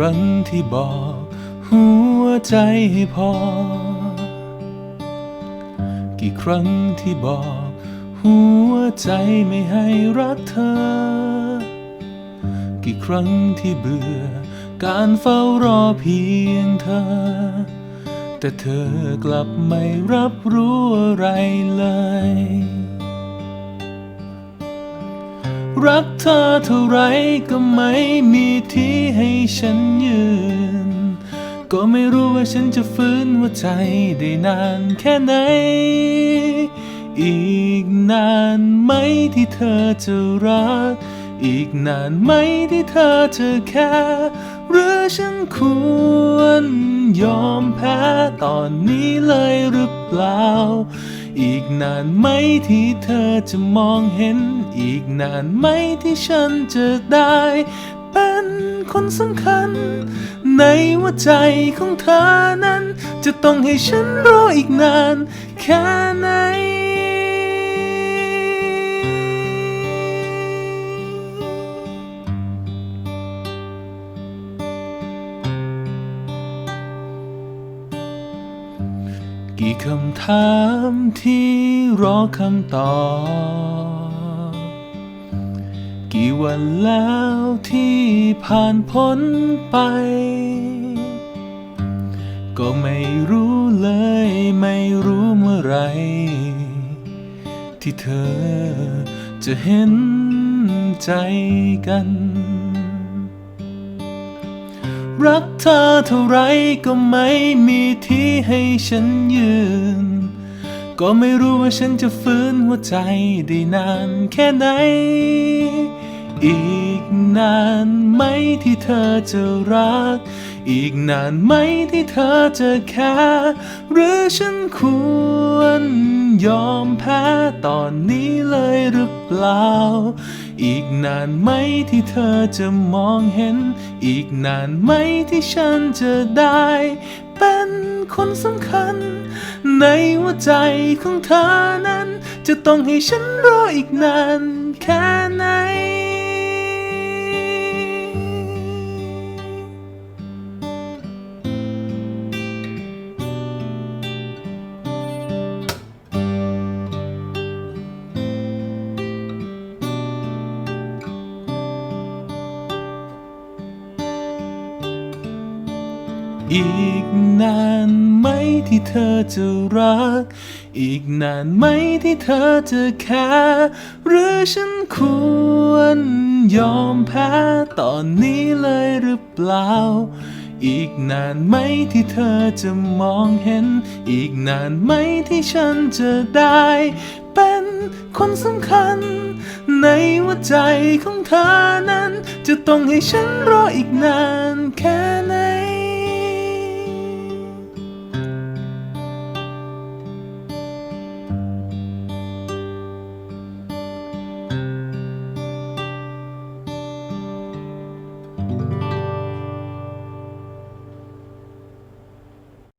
รั้งที่บอก หัวใจให้พอ กี่ครั้งที่บอก หัวใจไม่ให้รักเธอ กี่ครั้งที่เบื่อ การเฝ้ารอเพียงเธอ แต่เธอกลับไม่รับรู้อะไรเลย รักเธอเท่าไรก็ไม่มีที่ให้ฉันยืน ก็ไม่รู้ว่าฉันจะฟื้นหัวใจได้นานแค่ไหน อีกนานไหมที่เธอจะรัก อีกนานไหมที่เธอจะแค่หรือฉันควรยอมแพ้ตอนนี้เลยหรือเปล่า อีกนานไหมที่เธอจะมองเห็น อีกนานไหมที่ฉันจะได้ เป็นคนสำคัญ ในหัวใจของเธอนั้น จะต้องให้ฉันรออีกนาน แค่ไหนกี่คำถามที่รอคำตอบ กี่วันแล้วที่ผ่านพ้นไป ก็ไม่รู้เลยไม่รู้เมื่อไร ที่เธอจะเห็นใจกัน รักเธอเท่าไรก็ไม่มีที่ให้ฉันยืน ก็ไม่รู้ว่าฉันจะฟื้นหัวใจได้นานแค่ไหน อีกนานไหมที่เธอจะรัก อีกนานไหมที่เธอจะแค่หรือฉันควรยอมแพ้ตอนนี้เลยหรือเปล่า อีกนานไหมที่เธอจะมองเห็น อีกนานไหมที่ฉันจะได้ เป็นคนสำคัญ ในหัวใจของเธอนั้น จะต้องให้ฉันรออีกนานแค่ไหน อีกนานไหมที่เธอจะรัก อีกนานไหมที่เธอจะแค่หรือฉันควรยอมแพ้ตอนนี้เลยหรือเปล่า อีกนานไหมที่เธอจะมองเห็น อีกนานไหมที่ฉันจะได้ เป็นคนสำคัญ ในหัวใจของเธอนั้น จะต้องให้ฉันรออีกนานแค่ไหน